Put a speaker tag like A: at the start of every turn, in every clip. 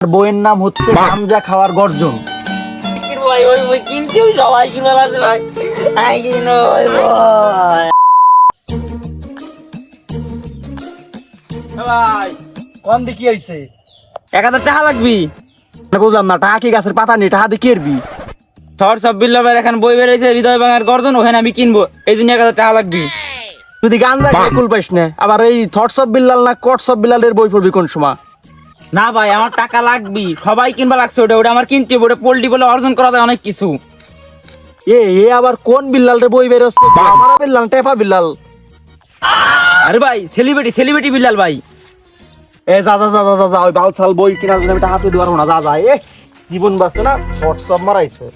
A: বইয়ের নাম হচ্ছে গাঞ্জা খাওয়ার গর্জন।
B: ভাই ওই বই কিনতেও সবাই কিনে আছে ভাই। আই কিনো ওই বই।
A: ভাই কোন দিকে হইছে
B: এক হাজার টাকা লাগবি?
A: বুঝলাম না টাকা কি গাছের পাতা নেই টাকা দিয়ে করবি
B: থর এখন বই বেরিয়েছে হৃদয় ভাঙার গর্জন ওখানে আমি কিনবো। এই জন্য এক হাজার টাকা লাগবি।
A: যদি গাঞ্জা খেয়ে কুল পাইস না। আবার এই থটস অফ বিল্লাল না কটস অফ বিল্লালের বই পড়বি কোন সময়?
B: না ভাই আমার টাকা লাগবি সবাই কিনবা লাগছে ওটা ওটা আমার কিনতে হবে ওটা পোল্ট্রি বলে অর্জন করা যায় অনেক কিছু।
A: এ এ আবার কোন বিল্লালের বই বেরোচ্ছে আমার বিল্লাল টেপা বিল্লাল।
B: আরে ভাই সেলিব্রিটি সেলিব্রিটি বিল্লাল ভাই।
A: এ যা যা যা যা, যা ওই বালসাল বই কেনার জন্য আমি পেতে পারব না যা যা এ জীবন বাঁচছে না অফ মারাইছে।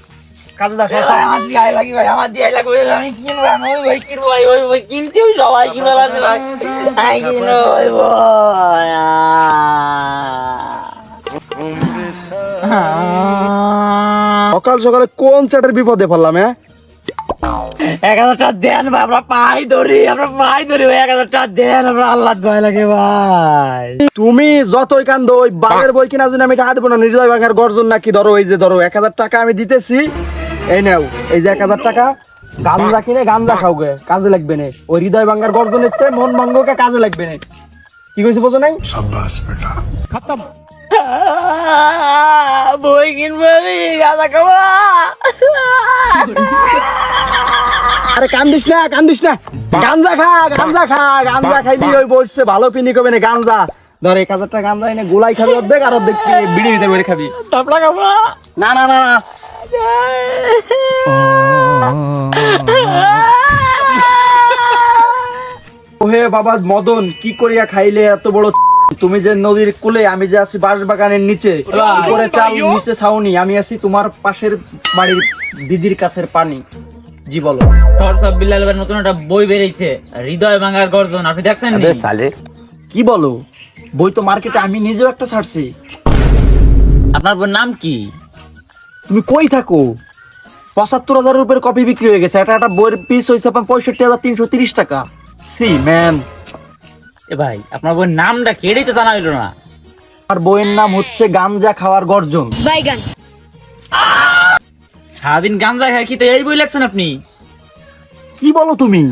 A: কাজে সব
B: আমার দিয়ে লাগি ভাই আমার দিয়ে লাগবে আমি কিনবো আমি ওই বই কিনবো ভাই ওই বই কিনতেও সবাই কিনে লাগছে ভাই। আই কিনো ওই বই
A: সকাল সকালে কোন চ্যাটের বিপদে পড়লাম হ্যাঁ?
B: এক হাজার টাকা দেন ভাই আমরা পাই ধরি আমরা পাই ধরি ভাই এক হাজার টাকা দেন আমরা আল্লাহ ভয় লাগে ভাই।
A: তুমি যতই কান্দ ওই বাঘের বই কেনার জন্য আমি টাকা দেবো না নির্দয় বাঘের গর্জন নাকি ধরো এই যে ধরো এক হাজার টাকা আমি দিতেছি। এই নাও এই যে এক হাজার টাকা গাঞ্জা কিনে গাঞ্জা খাও গে কাজে লাগবে না। ওই হৃদয় ভাঙ্গার গর্জনের মন ভাঙ্গকে কাজে লাগবে না। কি কইছি বোঝো নাই?
B: বই কিনবো গাঁদা খাব।
A: আরে কান্দিস না কান্দিস না। গাঞ্জা খা গাঞ্জা খা গাঞ্জা খাইলি ওই বসছে ভালো পিনি কবে না গাঞ্জা ধর এক হাজার টাকা গাঞ্জা এনে গোলাই খাবি অর্ধেক আর অর্ধেক বিড়ি ভিতরে করে খাবি।
B: টাপলা খাব।
A: না না না না। ওহে বাবা মদন কি করিয়া খাইলে এত বড় তুমি যে নদীর কুলে আমি যে আছি বাঁশ বাগানের নিচে উপরে চাল নিচে ছাউনি আমি আছি তোমার পাশের বাড়ির দিদির কাছের পানি। জি বলো।
B: সব বিল্লাল নতুন একটা বই বেরিয়েছে হৃদয় ভাঙার গর্জন আপনি দেখছেন নি?
A: কি বলো? বই তো মার্কেটে আমি নিজেও একটা ছাড়ছি।
B: আপনার বইয়ের নাম কি?
A: তুমি কই থাকো? পঁচাত্তর হাজার রুপের কপি বিক্রি হয়ে গেছে একটা একটা বইয়ের পিস হয়েছে আপনার পঁয়ষট্টি হাজার তিনশো তিরিশ টাকা। সি ম্যাম
B: এ ভাই আপনার বইয়ের নামটা তো জানা হইল না?
A: আর বইয়ের নাম হচ্ছে গাঞ্জা খাওয়ার গর্জন।
C: বাইগান
B: সারাদিন গাঞ্জা খায় কি তো এই বই লাগছেন আপনি?
A: কি বলো তুমি?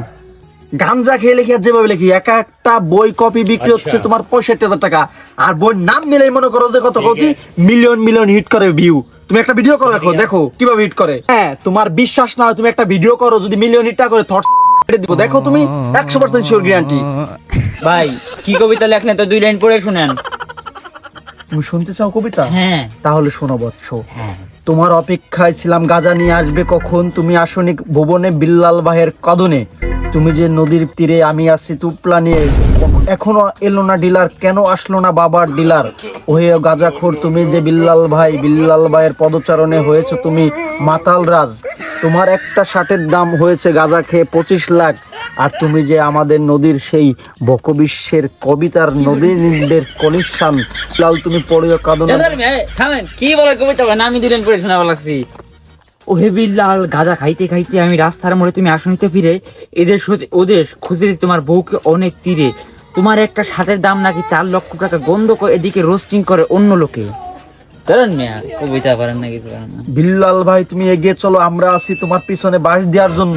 A: গাঞ্জা খেয়ে লেখি আর যেভাবে লেখি এক একটা বই কপি বিক্রি হচ্ছে তোমার পঁয়ষট্টি হাজার টাকা। আর বইয়ের নাম মিলে মনে করো যে কত কত মিলিয়ন মিলিয়ন হিট করে ভিউ তুমি একটা ভিডিও করো দেখো দেখো কীভাবে হিট করে। হ্যাঁ তোমার বিশ্বাস না হয় তুমি একটা ভিডিও করো যদি মিলিয়ন হিটটা করে থট দিব। দেখো তুমি একশো পার্সেন্ট শিওর গ্যারান্টি
B: ভাই কি কবিতা লেখলেন তো দুই লাইন পড়ে শুনেন।
A: তুমি শুনতে চাও কবিতা?
B: হ্যাঁ।
A: তাহলে শোনো বৎস।
B: হ্যাঁ।
A: তোমার অপেক্ষায় ছিলাম গাজা নিয়ে আসবে কখন? তুমি আসনি ভুবনে বিল্লাল বাহের কদনে। তুমি যে নদীর তীরে আমি আছি তুপলা নিয়ে। এখনও এলো না ডিলার কেন আসলো না বাবার ডিলার? ওহে গাজাখোর তুমি যে বিল্লাল ভাই বিল্লাল ভাইয়ের পদচারণে হয়েছে তুমি মাতাল রাজ। তোমার একটা শার্টের দাম হয়েছে গাজা খেয়ে পঁচিশ লাখ। আর তুমি যে আমাদের নদীর সেই বকবিশ্বের কবিতার নদীর কলিশান লাল তুমি পড়িও কাঁদনা
B: থামেন। কি বলে কবিতা নামি দিলেন পড়ে শোনা লাগছি। ও হে বিল্লাল গাঁজা খাইতে খাইতে আমি রাস্তার মোড়ে তুমি আসনিতে ফিরে এদের সাথে ওদের খুঁজে তোমার বউকে অনেক তীরে। তোমার একটা শার্টের দাম নাকি চার লক্ষ টাকা গন্ধ করে এদিকে রোস্টিং করে অন্য লোকে।
A: বিল্লাল ভাই, তুমি এগিয়ে চলো, আমরা আছি তোমার পিছনে বাস দেওয়ার জন্য।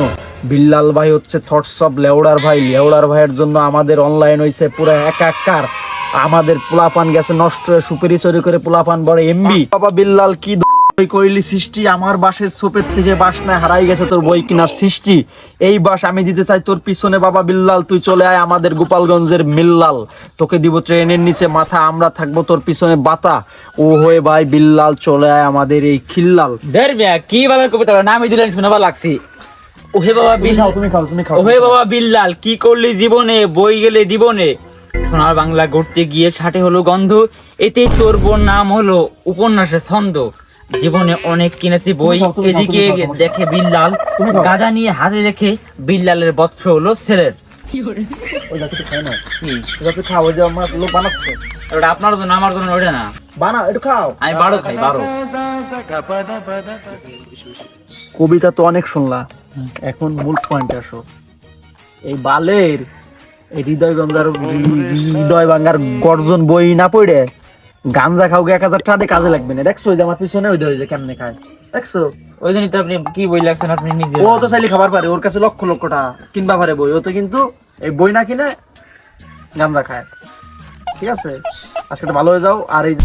A: বিল্লাল ভাই হচ্ছে থটস অফ লেওড়ার ভাই। লেওড়ার ভাইয়ের জন্য আমাদের অনলাইন হয়েছে পুরো একাকার আমাদের পোলাপান গেছে নষ্ট সুপেরি চুরি করে পোলাপান বড় এমবি বাবা বিল্লাল, কি বই করিলি সৃষ্টি আমার বাসের সোপের থেকে বাস না হারাই গেছে তোর বই কিনার সৃষ্টি। এই বাস আমি দিতে চাই তোর পিছনে বাবা বিল্লাল তুই চলে আয় আমাদের গোপালগঞ্জের মিল্লাল। তোকে দিব ট্রেনের নিচে মাথা আমরা থাকব তোর পিছনে বাতা। ও হয়ে ভাই বিল্লাল চলে আয় আমাদের এই খিল্লাল।
B: মিয়া কি বলেন কবিতা নামি দিলেন শুনবা লাগছি। ওহে বাবা বিল
A: তুমি খাও তুমি খাও।
B: ওহে বাবা বিল্লাল কি করলি জীবনে? বই গেলে জীবনে সোনার বাংলা ঘুরতে গিয়ে ষাটে হলো গন্ধ এতে তোর বোন নাম হলো উপন্যাসের ছন্দ। জীবনে অনেক কিনেছি বই এদিকে দেখে বিল্লাল। গাজা নিয়ে হাতে রেখে বিল্লালের বৎস হলো ছেলের। ওটা আপনার জন্য আমার জন্য ওটা না।
A: বানা একটু খাও।
B: আমি বারো খাই বারো।
A: কবিতা তো অনেক শুনলা। এখন মূল পয়েন্ট আসো। এই বালের এই হৃদয় গঙ্গার হৃদয় ভাঙ্গার গর্জন বই না পড়ে? গাঞ্জা খাও এক হাজার টাকা দিয়ে কাজে লাগবে না। দেখছ ওই যে আমার পিছনে ওই যে ওই যে কেমনে খায়। দেখছ?
B: ওই জন্যই তো আপনি কি বই লাগছেন আপনি নিজে
A: ও তো চাইলে খাবার পারে ওর কাছে লক্ষ লক্ষ টাকা কিনবা পারে বই। ও তো কিন্তু এই বই না কিনে গাঞ্জা খায়। ঠিক আছে? আজকে তো ভালো হয়ে যাও আর এই